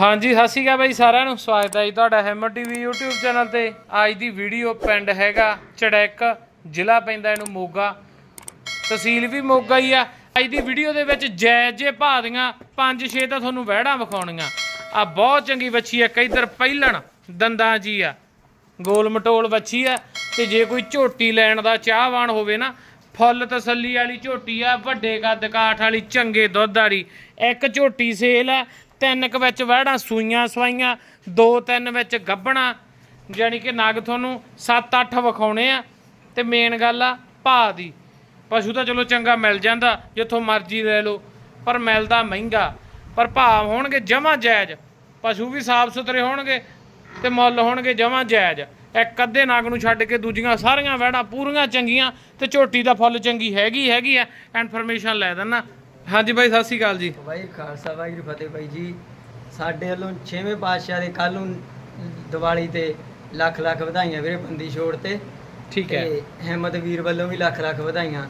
ਹਾਂਜੀ, ਸਤਿ ਸ਼੍ਰੀ ਅਕਾਲ ਬਾਈ ਸਾਰਿਆਂ ਨੂੰ। ਸਵਾਗਤ ਹੈ ਜੀ ਤੁਹਾਡਾ ਹੈਮਰ ਟੀਵੀ YouTube ਚੈਨਲ ਤੇ। ਅੱਜ ਦੀ ਵੀਡੀਓ ਪਿੰਡ ਹੈਗਾ ਚੜੈਕ, ਜ਼ਿਲ੍ਹਾ ਪੈਂਦਾ ਇਹਨੂੰ ਮੋਗਾ। ਤਹਿਸੀਲ ਵੀ ਮੋਗਾ ਹੀ ਆ। ਅੱਜ ਦੀ ਵੀਡੀਓ ਦੇ ਵਿੱਚ ਜਾਇਜ਼ ਜੇ ਭਾ ਦੀਆਂ 5-6 ਤਾਂ ਤੁਹਾਨੂੰ ਵਹਿੜਾਂ ਵਿਖਾਉਣੀਆਂ। ਆ ਬਹੁਤ ਚੰਗੀ ਵੱਛੀ ਆ ਕਈਦਰ ਪਹਿਲਣ ਦੰਦਾਂ ਜੀ ਆ। ਗੋਲ ਮਟੋਲ ਵੱਛੀ ਆ ਤੇ ਜੇ ਕੋਈ ਝੋਟੀ ਲੈਣ ਦਾ ਚਾਹਵਾਨ ਹੋਵੇ ਨਾ, ਫੁੱਲ ਤਸੱਲੀ ਵਾਲੀ ਝੋਟੀ ਆ, ਵੱਡੇ ਕੱਦ ਕਾਠ ਵਾਲੀ ਚੰਗੇ ਦੁੱਧ ਵਾਲੀ। ਇੱਕ ਝੋਟੀ ਸੇਲ ਆ ਤਿੰਨ ਕੁ ਵਿੱਚ ਵਹਿੜਾਂ ਸੂਈਆਂ ਸਵਾਈਆਂ, ਦੋ ਤਿੰਨ ਵਿੱਚ ਗੱਬਣਾ ਯਾਨੀ ਕਿ ਨਗ ਤੁਹਾਨੂੰ 7-8 ਵਿਖਾਉਣੇ ਆ। ਤੇ ਮੇਨ ਗੱਲ ਆ ਭਾਅ ਦੀ। ਪਸ਼ੂ ਤਾਂ ਚਲੋ ਚੰਗਾ ਮਿਲ ਜਾਂਦਾ, ਜਿੱਥੋਂ ਮਰਜ਼ੀ ਲੈ ਲਓ, ਪਰ ਮਿਲਦਾ ਮਹਿੰਗਾ। ਪਰ ਭਾਅ ਹੋਣਗੇ ਜਮਾ ਜਾਇਜ਼। ਪਸ਼ੂ ਵੀ ਸਾਫ਼ ਸੁਥਰੇ ਹੋਣਗੇ ਤੇ ਮੁੱਲ ਹੋਣਗੇ ਜਮਾ ਜਾਇਜ਼। ਇੱਕ ਅੱਧੇ ਨਾਗ ਨੂੰ ਛੱਡ ਕੇ ਦੂਜੀਆਂ ਸਾਰੀਆਂ ਵਹਿੜਾਂ ਪੂਰੀਆਂ ਚੰਗੀਆਂ ਤੇ ਝੋਟੀ ਦਾ ਫੁੱਲ ਚੰਗੀ ਹੈਗੀ ਹੈਗੀ ਆ। ਇਨਫੋਰਮੇਸ਼ਨ ਲੈ ਦਿੰਨਾ ਹਾਂਜੀ ਬਾਈ ਸਤਿ ਸ਼੍ਰੀ ਅਕਾਲ ਜੀ। ਭਾਈ ਖਾਲਸਾ ਵਾਹਿਗੁਰੂ ਫਤਿਹ ਭਾਈ ਜੀ। ਸਾਡੇ ਵੱਲੋਂ 6ਵੇਂ ਪਾਤਸ਼ਾਹ ਦੇ ਕੱਲ ਨੂੰ ਦੀਵਾਲੀ ਤੇ ਲੱਖ ਲੱਖ ਵਧਾਈਆਂ ਵੀਰੇ ਬੰਦੀ ਛੋੜ ਤੇ। ਠੀਕ ਹੈ। ਹਿੰਮਤ ਵੀਰ ਵੱਲੋਂ ਵੀ ਲੱਖ ਲੱਖ ਵਧਾਈਆਂ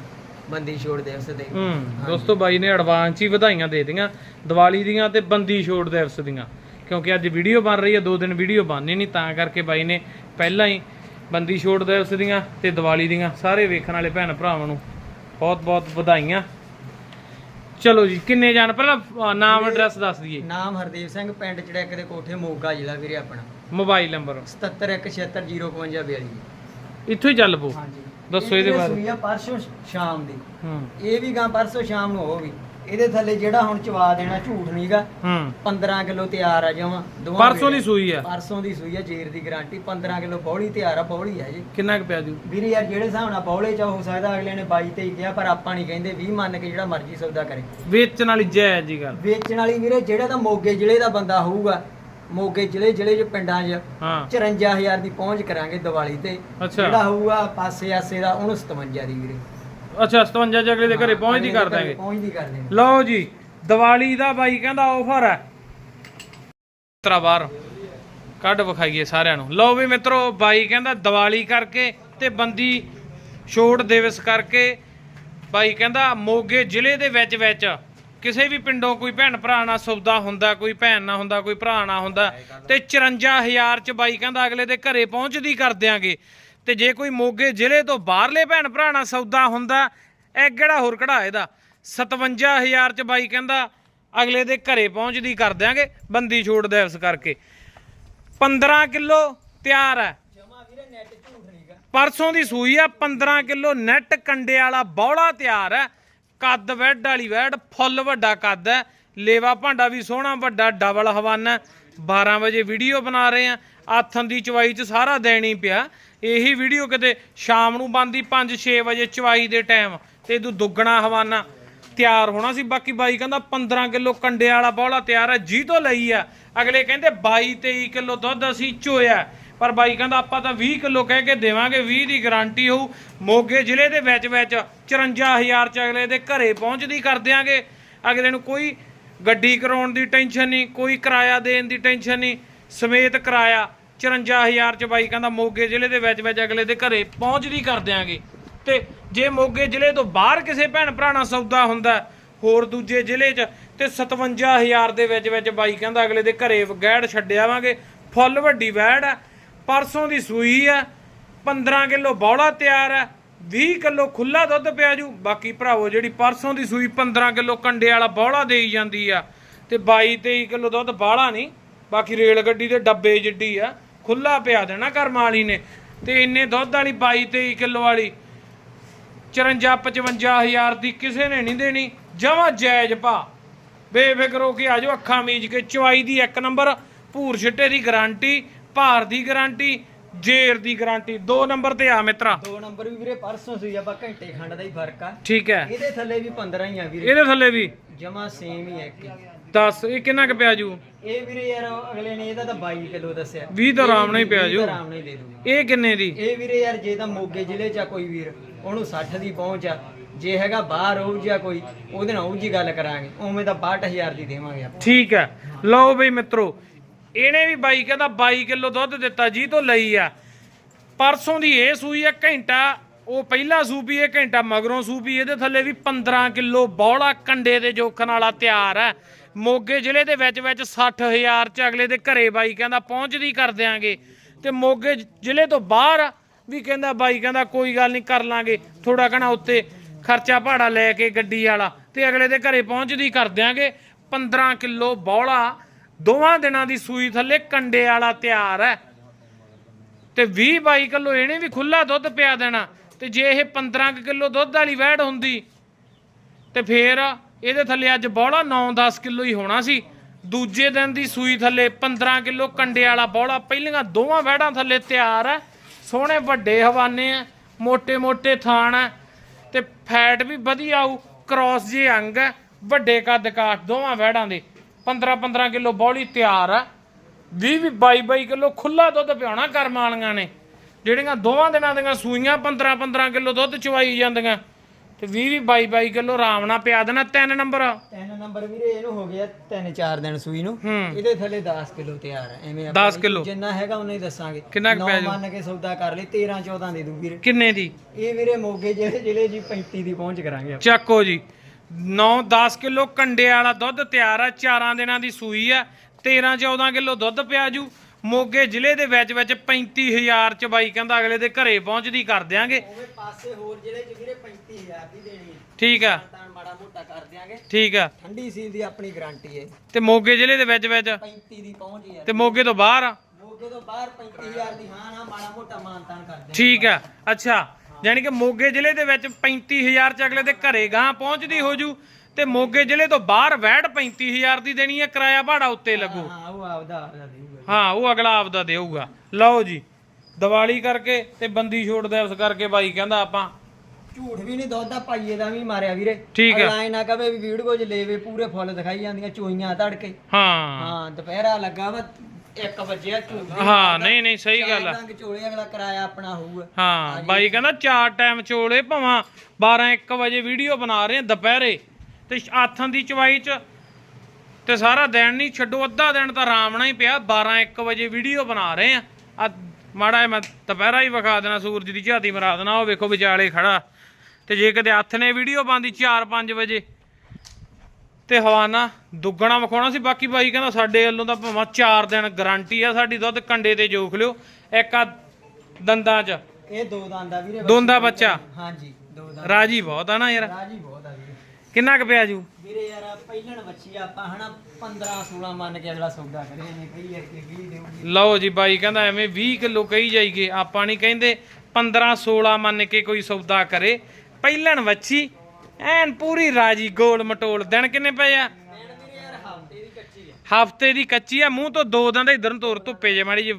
ਬੰਦੀ ਛੋੜ ਦਿਵਸ ਦੇ ਹੂੰ ਦੋਸਤੋ ਬਾਈ ਨੇ ਐਡਵਾਂਸ ਹੀ ਵਧਾਈਆਂ ਦੇ ਦਿੱਤੀਆਂ ਦੀਵਾਲੀ ਦੀਆਂ ਤੇ ਬੰਦੀ ਛੋੜ ਦਿਵਸ ਦੀਆਂ। ਕਿਉਂਕਿ ਅੱਜ ਵੀਡੀਓ ਬਣ ਰਹੀ ਹੈ ਦੋ ਦਿਨ ਵੀਡੀਓ ਬਣਨੀ ਨਹੀਂ ਤਾਂ ਕਰਕੇ ਬਾਈ ਨੇ ਪਹਿਲਾਂ ਹੀ ਬੰਦੀ ਛੋੜ ਦਿਵਸ ਦੀਆਂ ਤੇ ਦੀਵਾਲੀ ਦੀਆਂ ਸਾਰੇ ਵੇਖਣ ਵਾਲੇ ਭੈਣ ਭਰਾਵਾਂ ਨੂੰ ਬਹੁਤ ਬਹੁਤ ਵਧਾਈਆਂ। ਚਲੋ ਜੀ ਕਿੰਨੇ ਜਾਣ? ਪਹਿਲਾਂ ਅ, ਨਾਮ ਐਡਰੈਸ ਦੱਸ ਦਈਏ। ਨਾਮ ਹਰਦੀਪ ਸਿੰਘ ਪਿੰਡ ਚੜੈਕ ਦੇ ਕੋਠੇ ਮੋਗਾ ਜ਼ਿਲ੍ਹਾ ਵੀਰੇ ਆਪਣਾ। Mobile number. 77167052 ਇੱਥੋਂ ਹੀ ਚੱਲ ਪਓ ਹਾਂਜੀ। ਦੱਸੋ ਇਹਦੇ ਬਾਰੇ। ਪਰਸੋਂ ਸ਼ਾਮ ਦੀ। ਹੂੰ। ਇਹ ਵੀ ਗਾਂ ਪਰਸੋਂ ਸ਼ਾਮ ਨੂੰ ਵੀ ਇਹਦੇ ਥੱਲੇ ਜਿਹੜਾ ਹੁਣ ਚਵਾ ਦੇਣਾ ਝੂਠ ਨਹੀਂਗਾ ਹੂੰ। 15 ਕਿਲੋ ਤਿਆਰ ਆ ਜਮਾ। ਪਰਸੋਂ ਦੀ ਸੂਈ ਆ। ਪਰਸੋਂ ਦੀ ਸੂਈ ਆ ਜੇਰ ਦੀ ਗਾਰੰਟੀ। 15 ਕਿਲੋ ਬੌਲੀ ਤਿਆਰ ਆ ਬੌਲੀ ਆ ਜੀ। ਕਿੰਨਾ ਕੁ ਪਿਆ ਜੂ? ਵੀਰੇ ਯਾਰ ਜਿਹੜੇ ਹਿਸਾਬ ਨਾਲ ਬੌਲੇ ਚ ਹੋ ਸਕਦਾ ਅਗਲੇ ਨੇ 22 23 ਕਿਹਾ ਪਰ ਆਪਾਂ ਨਹੀਂ ਕਹਿੰਦੇ। 20 ਮੰਨ ਕੇ ਜਿਹੜਾ ਮਰਜ਼ੀ ਸੌਦਾ ਕਰੇ। ਵੇਚਣ ਵਾਲੀ ਜਾਇਜ਼ ਜੀ ਗੱਲ। ਵੇਚਣ ਵਾਲੀ ਵੀਰੇ ਜਿਹੜਾ ਤਾਂ ਮੋਗੇ ਜ਼ਿਲ੍ਹੇ ਦਾ ਬੰਦਾ ਹੋਊਗਾ ਮੋਗੇ ਜ਼ਿਲ੍ਹੇ ਜ਼ਿਲ੍ਹੇ ਚ ਪਿੰਡਾਂ 'ਚ ਹਾਂ। 54000 ਦੀ ਪਹੁੰਚ ਕਰਾਂਗੇ ਦੀਵਾਲੀ ਤੇ। ਜਿਹੜਾ ਹੋਊਗਾ ਪਾਸੇ ਆਸੇ ਦਾ ਉਹਨੂੰ 57 ਦੀ ਵੀਰੇ। ਅੱਛਾ 57 ਚ ਅਗਲੇ ਦੇ ਘਰੇ ਪਹੁੰਚਦੀ ਕਰ ਦਾਂਗੇ ਪਹੁੰਚਦੀ ਕਰ ਦਾਂਗੇ ਲਓ ਜੀ ਦੀਵਾਲੀ ਦਾ ਬਾਈ ਕਹਿੰਦਾ ਆਫਰ ਹੈ। ਤਰਾ ਬਾਹਰ ਕੱਢ ਵਿਖਾਈਏ ਸਾਰਿਆਂ ਨੂੰ। ਲਓ ਵੀ ਮਿੱਤਰੋ ਬਾਈ ਕਹਿੰਦਾ ਦੀਵਾਲੀ ਕਰਕੇ ਤੇ ਬੰਦੀ ਛੋੜ ਦਿਵਸ ਕਰਕੇ ਬਾਈ ਕਹਿੰਦਾ ਮੋਗੇ ਜ਼ਿਲ੍ਹੇ ਦੇ ਵਿੱਚ ਵਿੱਚ ਕਿਸੇ ਵੀ ਪਿੰਡੋਂ ਕੋਈ ਭੈਣ ਭਰਾ ਨਾਲ ਸੌਦਾ ਹੁੰਦਾ ਕੋਈ ਭੈਣ ਨਾ ਹੁੰਦਾ ਕੋਈ ਭਰਾ ਨਾ ਹੁੰਦਾ ਤੇ 54000 ਚ ਬਾਈ ਕਹਿੰਦਾ ਅਗਲੇ ਦੇ ਘਰੇ ਪਹੁੰਚਦੀ ਕਰ ਦਿਆਂਗੇ। ਤੇ ਜੇ ਕੋਈ ਮੋਗੇ ਜ਼ਿਲ੍ਹੇ ਤੋਂ ਬਾਹਰਲੇ ਭੈਣ ਭਰਾ ਨਾਲ ਸੌਦਾ ਹੁੰਦਾ ਇਹ ਕਿਹੜਾ ਹੋਰ ਕਢਾ ਇਹਦਾ? 57000 ਚ ਬਾਈ ਕਹਿੰਦਾ ਅਗਲੇ ਦੇ ਘਰੇ ਪਹੁੰਚਦੀ ਕਰ ਦਿਆਂਗੇ ਬੰਦੀ ਛੋੜ ਦਿਵਸ ਕਰਕੇ। 15 ਕਿਲੋ ਤਿਆਰ ਹੈ। ਪਰਸੋਂ ਦੀ ਸੂਈ ਆ 15 ਕਿਲੋ ਨੈਟ ਕੰਡੇ ਵਾਲਾ ਬੌਲਾ ਤਿਆਰ ਹੈ। ਕੱਦ ਵੈਡ ਵਾਲੀ ਵੈਡ ਫੁੱਲ ਵੱਡਾ ਕੱਦ ਹੈ। ਲੇਵਾ ਭਾਂਡਾ ਵੀ ਸੋਹਣਾ ਵੱਡਾ ਡਬਲ ਹਵਾਨਾ 12 ਵਜੇ ਵੀਡੀਓ ਬਣਾ ਰਹੇ ਆ ਆਥਨ ਦੀ ਚਵਾਈ ਚ ਸਾਰਾ ਦੇਣੀ ਪਿਆ। ਇਹੀ ਵੀਡੀਓ ਕਿਤੇ ਸ਼ਾਮ ਨੂੰ ਬੰਦੀ 5-6 ਵਜੇ ਚਵਾਈ ਦੇ ਟਾਈਮ, ਤੇ ਤੂੰ ਦੁੱਗਣਾ ਹਵਾਨਾ ਤਿਆਰ ਹੋਣਾ ਸੀ। ਬਾਕੀ ਬਾਈ ਕਹਿੰਦਾ 15 ਕਿਲੋ ਕੰਡੇ ਵਾਲਾ ਬੌਲਾ ਤਿਆਰ ਹੈ, ਜੀ ਤੋਂ ਲਈ ਆ ਅਗਲੇ ਕਹਿੰਦੇ 22-23 ਕਿਲੋ ਦੁੱਧ ਅਸੀਂ ਚੋਇਆ। ਪਰ ਬਾਈ ਕਹਿੰਦਾ ਆਪਾਂ ਤਾਂ 20 ਕਿਲੋ ਕਹਿ ਕੇ ਦੇਵਾਂਗੇ 20 ਦੀ ਗਾਰੰਟੀ ਹੋਊ। ਮੋਗੇ ਜ਼ਿਲ੍ਹੇ ਦੇ ਵਿੱਚ ਵਿੱਚ 54000 ਚ ਅਗਲੇ ਦੇ ਘਰੇ ਪਹੁੰਚਦੀ ਕਰ ਦਿਆਂਗੇ। ਅਗਲੇ ਨੂੰ ਕੋਈ ਗੱਡੀ ਕਰਾਉਣ ਦੀ ਟੈਨਸ਼ਨ ਨਹੀਂ, ਕੋਈ ਕਿਰਾਇਆ ਦੇਣ ਦੀ ਟੈਨਸ਼ਨ ਨਹੀਂ, ਸਮੇਤ ਕਿਰਾਇਆ। 54000 ਚ ਬਾਈ ਕਹਿੰਦਾ ਮੋਗੇ ਜ਼ਿਲ੍ਹੇ ਦੇ ਵਿੱਚ ਵਿੱਚ ਅਗਲੇ ਦੇ ਘਰੇ ਪਹੁੰਚਦੀ ਕਰ ਦਿਆਂਗੇ। ਤੇ ਜੇ ਮੋਗੇ ਜ਼ਿਲ੍ਹੇ ਤੋਂ ਬਾਹਰ ਕਿਸੇ ਭੈਣ ਭਰਾ ਨਾਲ ਸੌਦਾ ਹੁੰਦਾ ਹੋਰ ਦੂਜੇ ਜ਼ਿਲ੍ਹੇ 'ਚ, ਤੇ 57000 ਦੇ ਵਿੱਚ ਵਿੱਚ ਬਾਈ ਕਹਿੰਦਾ ਅਗਲੇ ਦੇ ਘਰੇ ਗੈੜ ਛੱਡਿਆਵਾਂਗੇ ਫੁੱਲ ਵੱਡੀ ਵੈੜ ਆ ਪਰਸੋਂ ਦੀ ਸੂਈ ਆ 15 ਕਿਲੋ ਬੌਲਾ ਤਿਆਰ ਆ 20 ਕਿਲੋ ਖੁੱਲਾ ਦੁੱਧ ਪਿਆ ਜੂ। ਬਾਕੀ ਭਰਾਵੋ, ਜਿਹੜੀ ਪਰਸੋਂ ਦੀ ਸੂਈ 15 ਕਿਲੋ ਕੰਡੇ ਵਾਲਾ ਬੌਲਾ ਦੇਈ ਜਾਂਦੀ ਆ, ਤੇ 22 23 ਕਿਲੋ ਦੁੱਧ ਬਾਹਲਾ ਨਹੀਂ। ਬਾਕੀ ਰੇਲ ਗੱਡੀ ਦੇ ਡੱਬੇ ਜਿੱਡੀ ਆ ਖੁੱਲਾ ਪਿਆ ਦੇਣਾ ਕਰਮ ਵਾਲੀ ਨੇ। ਤੇ ਇੰਨੇ ਦੁੱਧ ਵਾਲੀ 22 23 ਕਿਲੋ ਵਾਲੀ 54 55000 ਦੀ ਕਿਸੇ ਨੇ ਨਹੀਂ ਦੇਣੀ। ਜਮਾ ਜਾਇਜ਼ ਭਾ। ਬੇਫਿਕਰ ਹੋ ਕੇ ਆਜੋ ਅੱਖਾਂ ਮੀਚ ਕੇ। ਚਵਾਈ ਦੀ ਇੱਕ ਨੰਬਰ ਭੂਰ ਛਿੱਟੇ ਦੀ ਗਾਰੰਟੀ ਭਾਰ ਦੀ ਗਾਰੰਟੀ ਜੇਰ ਦੀ ਗਾਰੰਟੀ। ਦੋ ਨੰਬਰ ਤੇ ਆ ਮਿੱਤਰਾ। ਦੋ ਨੰਬਰ ਵੀ ਵੀਰੇ ਪਰਸੋਂ ਸੂਈ ਆਪਾਂ ਘੰਟੇ ਖੰਡ ਦਾ ਹੀ ਫ਼ਰਕ ਆ। ਠੀਕ ਹੈ। ਇਹਦੇ ਥੱਲੇ ਵੀ 15 ਹੀ ਆ ਵੀਰੇ। ਇਹਦੇ ਥੱਲੇ ਵੀ? ਜਮਾ ਸੇਮ ਹੀ ਹੈ ਇੱਕ। 10 ਇਹ ਕਿੰਨਾ ਕੁ ਪਿਆ ਜੂ? ਇਹ ਵੀਰੇ ਯਾਰ ਅਗਲੇ ਨੇ ਇਹਦਾ ਤਾਂ 22 ਕਿਲੋ ਦੱਸਿਆ। 20 ਤਾਂ ਆਰਾਮ ਨਾਲ ਹੀ ਪਿਆ 20 ਜੂ। ਆਰਾਮ ਨਾਲ ਹੀ ਦੇ ਦੂਗਾ। ਇਹ ਕਿੰਨੇ ਦੀ? ਇਹ ਵੀਰੇ ਯਾਰ ਜੇ ਤਾਂ ਮੋਗੇ ਜ਼ਿਲ੍ਹੇ 'ਚ ਆ ਕੋਈ ਵੀਰ ਉਹਨੂੰ 60 ਦੀ ਪਹੁੰਚ ਆ। ਜੇ ਹੈਗਾ ਬਾਹਰ ਹੋਊ ਜਾਂ ਕੋਈ ਉਹਦੇ ਨਾਲ ਉਹ ਜੀ ਗੱਲ ਕਰਾਂਗੇ। ਉਵੇਂ ਤਾਂ 62000 ਦੀ ਦੇਵਾਂਗੇ ਆਪਾਂ। ਠੀਕ ਹੈ। ਲਓ ਬਈ ਮਿੱਤਰੋ ਇਹਨੇ ਵੀ ਬਾਈ ਕਹਿੰਦਾ 22 ਕਿਲੋ ਦੁੱਧ ਦਿੱਤਾ ਜੀ ਤੋਂ ਲਈ ਆ। ਪਰਸੋਂ ਦੀ ਇਹ ਸੂਈ ਆ ਘੰਟਾ ਉਹ ਪਹਿਲਾ ਸੂਪੀ ਇਹ ਘੰਟਾ ਮਗਰੋਂ ਸੂਪੀ ਇਹਦੇ ਥੱਲੇ ਵੀ 15 ਕਿਲੋ ਬੌਲਾ ਕੰਡੇ ਦੇ ਜੋਖਣ ਵਾਲਾ ਤਿਆਰ ਹੈ ਮੋਗੇ ਜ਼ਿਲ੍ਹੇ ਦੇ ਵਿੱਚ ਵਿੱਚ 60000 ਚ ਅਗਲੇ ਦੇ ਘਰੇ ਬਾਈ ਕਹਿੰਦਾ ਪਹੁੰਚਦੀ ਕਰ ਦਿਆਂਗੇ। ਤੇ ਮੋਗੇ ਜ਼ਿਲ੍ਹੇ ਤੋਂ ਬਾਹਰ ਵੀ ਕਹਿੰਦਾ ਬਾਈ ਕਹਿੰਦਾ ਕੋਈ ਗੱਲ ਨਹੀਂ ਕਰ ਲਾਂਗੇ। ਥੋੜਾ ਕਣਾ ਉੱਤੇ ਖਰਚਾ ਭਾੜਾ ਲੈ ਕੇ ਗੱਡੀ ਵਾਲਾ ਤੇ ਅਗਲੇ ਦੇ ਘਰੇ ਪਹੁੰਚਦੀ ਕਰ ਦਿਆਂਗੇ। 15 ਕਿਲੋ ਬੌਲਾ ਦੋਵਾਂ ਦਿਨਾਂ ਦੀ ਸੂਈ ਥੱਲੇ ਕੰਡੇ ਵਾਲਾ ਤਿਆਰ ਹੈ। ਤੇ 20 22 ਕਿਲੋ ਇਹਨੇ ਵੀ ਖੁੱਲਾ ਦੁੱਧ ਪਿਆ ਦੇਣਾ। ਤੇ ਜੇ ਇਹ 15 ਕਿਲੋ ਦੁੱਧ ਵਾਲੀ ਵਹਿੜ ਹੁੰਦੀ ਤੇ ਫੇਰ ਇਹਦੇ ਥੱਲੇ ਅੱਜ ਬੌਲਾ 9-10 ਕਿਲੋ ਹੀ ਹੋਣਾ ਸੀ। ਦੂਜੇ ਦਿਨ ਦੀ ਸੂਈ ਥੱਲੇ 15 ਕਿਲੋ ਕੰਡੇ ਵਾਲਾ ਬੌਲਾ। ਪਹਿਲੀਆਂ ਦੋਵਾਂ ਵਹਿੜਾਂ ਥੱਲੇ ਤਿਆਰ ਹੈ। ਸੋਹਣੇ ਵੱਡੇ ਹਵਾਨੇ ਆ ਮੋٹے-ਮੋٹے ਥਾਣ ਆ ਤੇ ਫੈਟ ਵੀ ਵਧੀਆ ਆਉ ਕ੍ਰਾਸ ਜੇ ਅੰਗ ਹੈ, ਵੱਡੇ ਕੱਦ ਕਾਠ ਦੋਵਾਂ ਵਹਿੜਾਂ ਦੇ। 15-15 ਕਿਲੋ ਬੌਲੀ ਤਿਆਰ ਆ 20 22 ਕਿਲੋ ਖੁੱਲਾ ਦੁੱਧ ਪਿਆਉਣਾ ਕਰਮਾਲੀਆਂ ਨੇ। ਜਿਹੜੀਆਂ ਦੋਵਾਂ ਦਿਨਾਂ ਦੀਆਂ ਸੂਈਆਂ 15 15 ਕਿਲੋ ਦੁੱਧ ਚਵਾਈ ਜਾਂਦੀਆਂ। ਤੇ 20 ਵੀ 22 ਕਿਲੋ ਆਰਾਮ ਨਾਲ ਪਿਆ ਦੇਣਾ ਤਿੰਨ ਨੰਬਰ। ਤਿੰਨ ਨੰਬਰ ਵੀਰੇ ਇਹਨੂੰ ਹੋ ਗਿਆ ਤਿੰਨ ਚਾਰ ਦਿਨ ਸੂਈ ਨੂੰ। ਹੂੰ। ਇਹਦੇ ਥੱਲੇ 10 ਕਿਲੋ ਤਿਆਰ ਹੈ। ਐਵੇਂ 10 ਕਿਲੋ। ਜਿੰਨਾ ਹੈਗਾ ਉਨਾ ਹੀ ਦੱਸਾਂਗੇ। ਕਿੰਨਾ ਕੁ ਨੌ ਪੈ ਜਾਊ? ਮੰਨ ਕੇ ਸੌਦਾ ਕਰ ਲਈ 13 14 ਦੇ ਦੂ ਵੀਰੇ। ਕਿੰਨੇ ਦੀ? ਇਹ ਵੀਰੇ ਮੋਗੇ ਜਿਹੜੇ ਜ਼ਿਲ੍ਹੇ ਜੀ 35 ਦੀ ਪਹੁੰਚ ਕਰਾਂਗੇ ਆਪਾਂ। ਚੱਕੋ ਜੀ। 9-10 ਕਿਲੋ ਕੰਡੇ ਵਾਲਾ ਦੁੱਧ ਤਿਆਰ ਆ ਚਾਰਾਂ ਦਿਨਾਂ ਦੀ ਸੂਈ ਆ। 13-14 ਕਿਲੋ ਦੁੱਧ ਪਿਆ ਜੂ। ਮੋਗੇ ਜ਼ਿਲ੍ਹੇ ਦੇ ਵਿੱਚ ਵਿੱਚ 35000 ਚ ਬਾਈ ਕਹਿੰਦਾ ਅਗਲੇ ਦੇ ਘਰੇ ਪਹੁੰਚਦੀ ਕਰ ਦਿਆਂਗੇ। ਉਹਦੇ ਪਾਸੇ ਹੋਰ ਜ਼ਿਲ੍ਹੇ ਚ ਵੀਰੇ 35000 ਦੀ ਦੇਣੀ ਹੈ ਠੀਕ ਆ। ਤਾਂ ਮਾੜਾ ਮੋਟਾ ਕਰ ਦਿਆਂਗੇ। ਠੀਕ ਆ। ਠੰਡੀ ਸੀਲ ਦੀ ਆਪਣੀ ਗਾਰੰਟੀ ਹੈ ਤੇ ਮੋਗੇ ਜ਼ਿਲ੍ਹੇ ਦੇ ਵਿੱਚ ਵਿੱਚ 35 ਦੀ ਪਹੁੰਚ ਯਾਰ ਤੇ ਮੋਗੇ ਤੋਂ ਬਾਹਰ ਆ? ਮੋਗੇ ਤੋਂ ਬਾਹਰ 35000 ਦੀ ਹਾਂ ਨਾ ਮਾੜਾ ਮੋਟਾ ਮਾਨਤਾਨ ਕਰ ਦਿਆਂਗੇ। ਠੀਕ ਆ। ਅੱਛਾ ਯਾਨੀ ਕਿ ਮੋਗੇ ਜ਼ਿਲ੍ਹੇ ਦੇ ਵਿੱਚ 35000 ਚ ਅਗਲੇ ਦੇ ਘਰੇ ਗਾਂ ਪਹੁੰਚਦੀ ਹੋ ਜੂ ਤੇ ਮੋਗੇ ਜ਼ਿਲ੍ਹੇ ਤੋਂ ਬਾਹਰ ਵੈੜ 35000 ਦੀ ਦੇਣੀ ਹੈ ਕਿਰਾਇਆ ਭਾੜਾ ਉੱਤੇ ਲੱਗੂ। ਹਾਂ ਉਹ ਆਪਦਾ ਆਪਦਾ ਦੇਊਗਾ ਹਾਂ ਉਹ ਅਗਲਾ ਆਪਦਾ ਦੇਊਗਾ। ਲਓ ਜੀ ਦੀਵਾਲੀ ਕਰਕੇ ਤੇ ਬੰਦੀ ਛੋੜ ਦਿਵਸ ਕਰਕੇ ਬਾਈ ਕਹਿੰਦਾ ਆਪਾਂ ਝੂਠ ਵੀ ਨਹੀਂ ਦੁੱਧ ਦਾ ਪਾਈਏ ਦਾ ਵੀ ਮਾਰਿਆ ਵੀਰੇ। ਠੀਕ ਹੈ। ਇਹ ਨਾ ਕਵੇ ਵੀ ਵੀਡੀਓ 'ਚ ਲੈਵੇ ਪੂਰੇ ਫੁੱਲ ਦਿਖਾਈ ਜਾਂਦੀਆਂ ਚੋਈਆਂ ਤੜਕੇ। ਹਾਂ। ਹਾਂ ਦੁਪਹਿਰਾ ਲੱਗਾ ਵਾ 1 ਵਜੇ ਝੂਠ ਹਾਂ ਨਹੀਂ ਨਹੀਂ ਸਹੀ ਗੱਲ ਆ। ਰੰਗ ਚੋਲੇ ਅਗਲਾ ਕਿਰਾਇਆ ਆਪਣਾ ਹੋਊਗਾ। ਹਾਂ ਬਾਈ ਕਹਿੰਦਾ ਚਾਰ ਟਾਈਮ ਚੋਲੇ ਭਾਵਾਂ 12 1 ਵਜੇ ਵੀਡੀਓ ਬਣਾ ਰਹੇ ਦੁਪਹਿਰੇ। ਤੇ ਆਥਣ ਦੀ ਚਵਾਈ ਚ ਤੇ ਸਾਰਾ ਦਿਨ ਨਹੀਂ ਛੱਡੋ ਅੱਧਾ ਦਿਨ ਤਾਂ ਆਰਾਮ ਨਾਲ ਹੀ ਪਿਆ 12 1 ਵਜੇ ਵੀਡੀਓ ਬਣਾ ਰਹੇ ਆ। ਮਾੜਾ ਮੈਂ ਦੁਪਹਿਰਾ ਹੀ ਵਿਖਾ ਦੇਣਾ ਸੂਰਜ ਦੀ ਝਾਤੀ ਮਰਾ ਦੇਣਾ ਉਹ ਵੇਖੋ ਵਿਚਾਲੇ ਖੜਾ। ਤੇ ਜੇ ਕਦੇ ਹੱਥ ਨੇ ਵੀਡੀਓ ਬੰਦੀ 4 5 ਵਜੇ ਤੇ ਹਵਾਨਾ ਦੁੱਗਣਾ ਵਿਖਾਉਣਾ ਸੀ ਬਾਕੀ ਬਾਈ ਕਹਿੰਦਾ ਸਾਡੇ ਵੱਲੋਂ ਤਾਂ ਭਾਵੇਂ 4 ਦਿਨ ਗਾਰੰਟੀ ਆ ਸਾਡੀ ਦੁੱਧ ਕੰਡੇ ਤੇ ਜੋਖ ਲਿਓ ਇੱਕ ਆ ਦੰਦਾਂ 'ਚ। ਇਹ ਦੋ ਦੰਦ ਵੀਰੇ ਦੋਂਦਾ ਬੱਚਾ? ਹਾਂਜੀ ਦੋ ਦੰਦ। ਰਾਜੀ ਬਹੁਤ ਆ ਨਾ ਯਾਰ। ਰਾਜੀ ਬਹੁਤ ਆ ਵੀਰੇ। ਕਿੰਨਾ ਕੁ ਪਿਆ ਜੂ? ਵੀਰੇ ਯਾਰ ਪਹਿਲਣ ਬੱਚੀ ਆਪਾਂ ਹਨਾ 15 16 ਮੰਨ ਕੇ ਅਗਲਾ ਸੌਦਾ ਕਰੇ ਨੇ ਕਈ ਕਿ 20 ਦੇਊਗੀ। ਲਓ ਜੀ ਬਾਈ ਕਹਿੰਦਾ ਐਵੇਂ 20 ਕਿਲੋ ਕਹੀ ਜਾਈਏ ਆਪਾਂ ਨਹੀਂ ਕਹਿੰਦੇ 15 16 ਮੰਨ ਕੇ ਕੋਈ ਸੌਦਾ ਕਰੇ ਪਹਿਲਣ ਵੱਛੀ, ਐਨ ਪੂਰੀ ਰਾਜੀ ਗੋਲ ਮਟੋਲ। ਦਿਨ ਕਿੰਨੇ ਪਏ ਆ? ਹਫ਼ਤੇ ਦੀ ਕੱਚੀ ਆ, ਮੂੰਹ ਤੋਂ ਦੋ ਦੰਦ ਇਧਰ ਨੂੰ ਤੋਰ ਧੁੱਪੇ ਜੇ, ਮਾੜੀ ਜੀ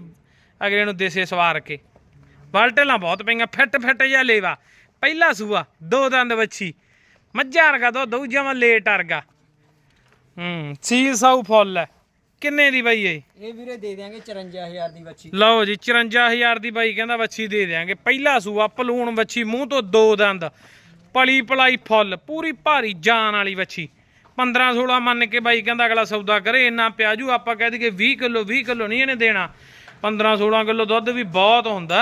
ਅਗਲੇ ਨੂੰ ਦੇਸੇ ਸਵਾਰ ਕੇ। ਬਾਲਟਲਾਂ ਬਹੁਤ ਪਈਆਂ, ਫਿੱਟ ਫਿੱਟ ਜਿਹਾ ਲੇਵਾ। ਪਹਿਲਾ ਸੂਆ, ਦੋ ਦੰਦ ਵੱਛੀ। ਮੱਝਾਂ ਵਰਗਾ ਦੋ ਦਊ ਜਮਾ ਲੇਟ ਵਰਗਾ। ਹੂੰ ਸੀ ਸਾਊ ਫੁੱਲ ਹੈ। ਕਿੰਨੇ ਦੀ ਬਾਈ ਇਹ? ਇਹ ਵੀਰੇ ਦੇ ਦਿਆਂਗੇ 54000 ਦੀ ਬੱਚੀ ਲਓ ਜੀ 54000 ਦੀ ਬਾਈ ਕਹਿੰਦਾ ਵੱਛੀ ਦੇ ਦਿਆਂਗੇ। ਪਹਿਲਾ ਸੂਆ ਪਲੂਣ ਵੱਛੀ ਮੂੰਹ ਤੋਂ ਦੋ ਦੰਦ। ਪਲੀ ਪਲਾਈ ਫੁੱਲ ਪੂਰੀ ਭਾਰੀ ਜਾਨ ਵਾਲੀ ਵੱਛੀ। 15 16 ਮੰਨ ਕੇ ਬਾਈ ਕਹਿੰਦਾ ਅਗਲਾ ਸੌਦਾ ਕਰੇ ਇੰਨਾ ਪਿਆਜੂ ਆਪਾਂ ਕਹਿ ਦਈਏ 20 ਕਿਲੋ 20 ਕਿਲੋ ਨਹੀਂ ਇਹਨੇ ਦੇਣਾ। 15 16 ਕਿਲੋ ਦੁੱਧ ਵੀ ਬਹੁਤ ਹੁੰਦਾ।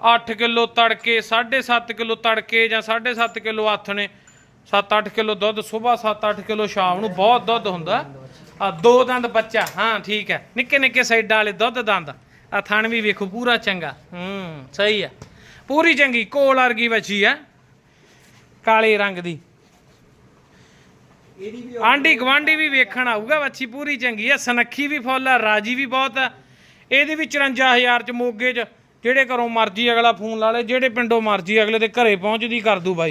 8 ਕਿਲੋ ਤੜਕੇ 7.5 ਕਿਲੋ ਤੜਕੇ ਜਾਂ 7.5 ਕਿਲੋ ਹੱਥ ਨੇ 7-8 ਕਿਲੋ ਦੁੱਧ ਸਵੇਰ 7-8 ਕਿਲੋ ਸ਼ਾਮ ਨੂੰ ਬਹੁਤ ਦੁੱਧ ਹੁੰਦਾ। ਆ ਦੋ ਦੰਦ ਬੱਚਾ ਹਾਂ ਠੀਕ ਹੈ। ਨਿੱਕੇ ਨਿੱਕੇ ਸਾਈਡਾਂ ਵਾਲੇ ਦੁੱਧ ਦੰਦ। ਆ ਥਣ ਵੀ ਵੇਖੋ ਪੂਰਾ ਚੰਗਾ। ਹੂੰ ਸਹੀ ਆ ਪੂਰੀ ਚੰਗੀ ਕੋਲ ਵਰਗੀ ਬੱਚੀ ਆ ਕਾਲੇ ਰੰਗ ਦੀ। ਵੀ ਆਂਢੀ ਗਵਾਂਢੀ ਵੀ ਵੇਖਣ ਆਊਗਾ ਬੱਚੀ ਪੂਰੀ ਚੰਗੀ ਆ ਸਨੱਖੀ ਵੀ ਫੁੱਲ ਆ ਰਾਜੀ ਵੀ ਬਹੁਤ ਆ ਇਹਦੀ ਵੀ 54000 ਚ ਮੋਗੇ ਚ ਜਿਹੜੇ ਘਰੋਂ ਮਰਜ਼ੀ ਅਗਲਾ ਫੋਨ ਲਾ ਲੇ ਜਿਹੜੇ ਪਿੰਡੋਂ ਮਰਜ਼ੀ ਅਗਲੇ ਦੇ ਘਰੇ ਪਹੁੰਚਦੀ ਕਰ ਦੂ ਬਾਈ।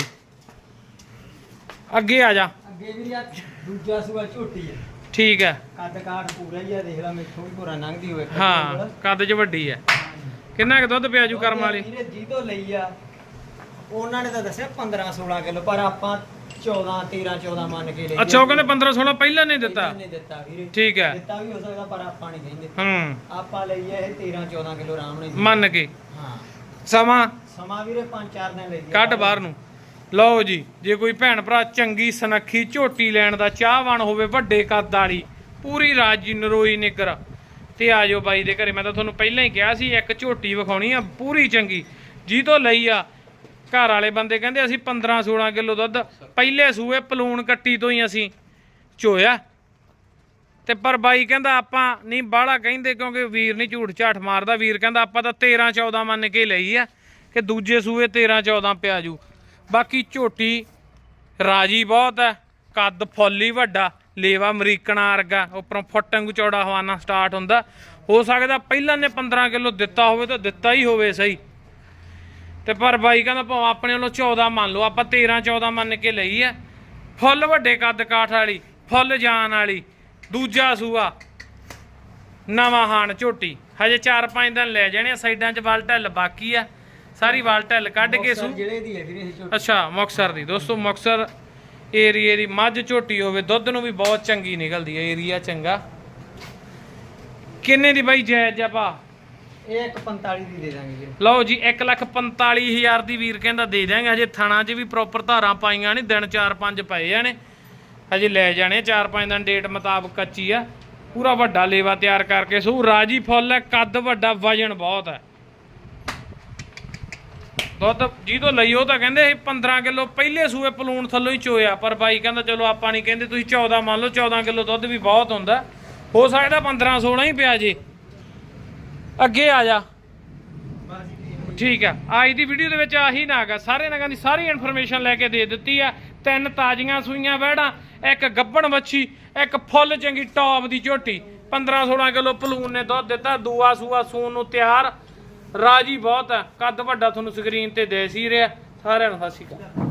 ਅੱਗੇ ਆ ਜਾ। ਅੱਗੇ ਆ ਦੂਜਾ ਸੂਆ ਝੋਟੀ ਹੈ। ਠੀਕ ਹੈ। ਕੱਦ ਕਾਠ ਪੂਰਾ ਹੀ ਆ ਦੇਖ ਲੈ ਮੈਥੋਂ ਵੀ ਪੂਰਾ ਲੰਘਦੀ ਹੋਵੇ ਹਾਂ ਕੱਦ ਚ ਵੱਡੀ ਹੈ। ਕਿੰਨਾ ਕੁ ਦੁੱਧ ਪਿਆ ਜੂ ਕਰਮ ਵਾਲੀ? ਵੀਰੇ ਜੀ ਤੋਂ ਲਈ ਆ। ਉਹਨਾਂ ਨੇ ਤਾਂ ਦੱਸਿਆ 15 16 ਕਿਲੋ ਪਰ ਆਪਾਂ 14 13 14 ਮੰਨ ਕੇ ਲਈ ਅੱਛਾ ਉਹ ਕਹਿੰਦੇ 15 16 ਪਹਿਲਾਂ ਨਹੀਂ ਦਿੱਤਾ। ਨਹੀਂ ਦਿੱਤਾ ਵੀਰੇ। ਠੀਕ ਹੈ। ਦਿੱਤਾ ਵੀ ਹੋ ਸਕਦਾ ਪਰ ਆਪਾਂ ਨਹੀਂ ਕਹਿੰਦੇ ਹੂੰ। ਆਪਾਂ ਲਈ ਇਹ 13 14 ਕਿਲੋ ਆਰਾਮ ਨਾਲ। ਮੰਨ ਕੇ। ਹਾਂ। ਸਮਾਂ? ਸਮਾਂ ਵੀਰੇ 5-4 ਦਿਨ ਲਈ ਕੱਢ ਬਾਹਰ ਨੂੰ। ਲਓ ਜੀ, ਜੇ ਕੋਈ ਭੈਣ ਭਰਾ ਚੰਗੀ ਸਨੱਖੀ ਝੋਟੀ ਲੈਣ ਦਾ ਚਾਹਵਾਨ ਹੋਵੇ, ਵੱਡੇ ਕੱਦ ਵਾਲੀ, ਪੂਰੀ ਰਾਜੀ ਨਰੋਈ ਨਿਗਰ। ਤੇ ਆ ਜਾਓ ਬਾਈ ਦੇ ਘਰੇ, ਮੈਂ ਤਾਂ ਤੁਹਾਨੂੰ ਪਹਿਲਾਂ ਹੀ ਕਿਹਾ ਸੀ, ਇੱਕ ਝੋਟੀ ਵਿਖਾਉਣੀ ਆ, ਪੂਰੀ ਚੰਗੀ। ਜੀ ਤੋਂ ਲਈ ਆ, ਘਰ ਵਾਲੇ ਬੰਦੇ ਕਹਿੰਦੇ ਅਸੀਂ 15 16 ਕਿਲੋ ਦੁੱਧ, ਪਹਿਲੇ ਸੂਏ ਪਲੂਣ ਕੱਟੀ ਤੋਂ ਹੀ ਅਸੀਂ ਚੋਇਆ ਤੇ ਪਰ ਬਾਈ ਕਹਿੰਦਾ ਆਪਾਂ ਨਹੀਂ, ਬਾਹਲਾ ਕਹਿੰਦੇ ਕਿਉਂਕਿ ਵੀਰ ਨਹੀਂ ਝੂਠ ਝਾਠ ਮਾਰਦਾ, ਵੀਰ ਕਹਿੰਦਾ ਆਪਾਂ ਤਾਂ 13 14 ਮੰਨ ਕੇ ਲਈ ਆ, ਕਿ ਦੂਜੇ ਸੂਏ 13 14 ਪਿਆ ਜੂ। ਬਾਕੀ ਝੋਟੀ ਰਾਜੀ ਬਹੁਤ ਹੈ ਕੱਦ ਫੁੱਲ ਹੀ ਵੱਡਾ ਲੇਵਾ ਅਮਰੀਕਣਾ ਵਰਗਾ ਉੱਪਰੋਂ ਫੁੱਟ ਵਾਂਗੂ ਚੌੜਾ ਹਵਾਨਾ ਸਟਾਰਟ ਹੁੰਦਾ। ਹੋ ਸਕਦਾ ਪਹਿਲਾਂ ਨੇ 15 ਕਿਲੋ ਦਿੱਤਾ ਹੋਵੇ ਤਾਂ ਦਿੱਤਾ ਹੀ ਹੋਵੇ ਸਹੀ। ਤੇ ਪਰ ਬਾਈ ਕਹਿੰਦਾ ਭਾਵੇਂ ਆਪਣੇ ਵੱਲੋਂ 14 ਮੰਨ ਲਓ ਆਪਾਂ 13 14 ਮੰਨ ਕੇ ਲਈ ਐ। ਫੁੱਲ ਵੱਡੇ ਕੱਦ ਕਾਠ ਵਾਲੀ ਫੁੱਲ ਜਾਨ ਵਾਲੀ ਦੂਜਾ ਸੂਆ ਨਵਾਂ ਹਾਣ ਝੋਟੀ। ਹਜੇ 4-5 ਦਿਨ ਲੈ ਜਾਣੇ ਆ, ਸਾਈਡਾਂ 'ਚ ਵਲ ਢਿੱਲ ਬਾਕੀ ਆ ਸਾਰੀ ਵਲ ਢਿੱਲ ਕੱਢ ਕੇ ਸੂ ਮੁਕਤਸਰ ਜ਼ਿਲ੍ਹੇ ਦੀ ਹੈ ਵੀਰੇ ਇਹ ਝੋਟੀ। ਅੱਛਾ ਮੁਕਸਰ ਦੀ। ਦੋਸਤੋ ਮੁਕਸਰ ਏਰੀਏ ਦੀ ਮੱਝ ਝੋਟੀ ਹੋਵੇ ਦੁੱਧ ਨੂੰ ਵੀ ਬਹੁਤ ਚੰਗੀ ਨਿਕਲਦੀ ਹੈ ਏਰੀਆ ਚੰਗਾ। ਕਿੰਨੇ ਦੀ ਬਾਈ ਜਾਇਜ਼ ਆ ਭਾ? ਇਹ ਇੱਕ 45 ਦੀ ਦੇ ਦਾਂਗੇ ਵੀਰੇ। ਲਓ ਜੀ 145000 ਦੀ ਵੀਰ ਕਹਿੰਦਾ ਦੇ ਦਿਆਂਗੇ। ਹਜੇ ਥਾਣਾ 'ਚ ਵੀ ਪ੍ਰੋਪਰ ਧਾਰਾਂ ਪਾਈਆਂ ਨਹੀਂ ਦਿਨ 4-5 ਪਏ ਆ ਨੇ। ਹਜੇ ਲੈ ਜਾਣੇ 4-5 ਦਿਨ ਡੇਟ ਮੁਤਾਬਕ ਕੱਚੀ ਆ। ਪੂਰਾ ਵੱਡਾ ਲੇਵਾ ਤਿਆਰ ਕਰਕੇ ਸੂ। ਰਾਜੀ ਫੁੱਲ ਹੈ ਕੱਦ ਵੱਡਾ ਵਜਨ ਬਹੁਤ ਹੈ। ਦੁੱਧ ਜਿਹਦੋਂ ਲਈ ਉਹ ਤਾਂ ਕਹਿੰਦੇ ਸੀ 15 ਕਿਲੋ ਪਹਿਲੇ ਸੂਏ ਪਲੂਣ ਥੱਲੋਂ ਹੀ ਚੋਇਆ, ਪਰ ਬਾਈ ਕਹਿੰਦਾ ਚਲੋ ਆਪਾਂ ਨਹੀਂ ਕਹਿੰਦੇ, ਤੁਸੀਂ 14 ਮੰਨ ਲਓ 14 ਕਿਲੋ ਦੁੱਧ ਵੀ ਬਹੁਤ ਹੁੰਦਾ। ਹੋ ਸਕਦਾ 15 16 ਹੀ ਪਿਆ ਜੇ। ਅੱਗੇ ਆ ਜਾ। ਠੀਕ ਆ, ਅੱਜ ਦੀ ਵੀਡੀਓ ਦੇ ਵਿੱਚ ਆਹੀ ਨਾਗ ਆ, ਸਾਰੇ ਨਗਾਂ ਦੀ ਸਾਰੀ ਇਨਫੋਰਮੇਸ਼ਨ ਲੈ ਕੇ ਦੇ ਦਿੱਤੀ ਆ। ਤਿੰਨ ਤਾਜ਼ੀਆਂ ਸੂਈਆਂ ਵਹਿੜਾਂ, ਇੱਕ ਗੱਬਣ ਵੱਛੀ ਇੱਕ ਫੁੱਲ ਚੰਗੀ ਟੌਪ ਦੀ ਝੋਟੀ। 15 16 ਕਿਲੋ ਪਲੂਨ ਨੇ ਦੁੱਧ ਦਿੱਤਾ, ਦੂਆ ਸੂਆ ਸੂਣ ਨੂੰ ਤਿਆਰ। ਰਾਜੀ ਬਹੁਤ ਆ। ਕੱਦ ਵੱਡਾ ਤੁਹਾਨੂੰ ਸਕਰੀਨ ਤੇ ਦੇ ਸੀ ਰਿਹਾ। ਸਾਰਿਆਂ ਨੂੰ ਸਤਿ ਸ਼੍ਰੀ ਅਕਾਲ।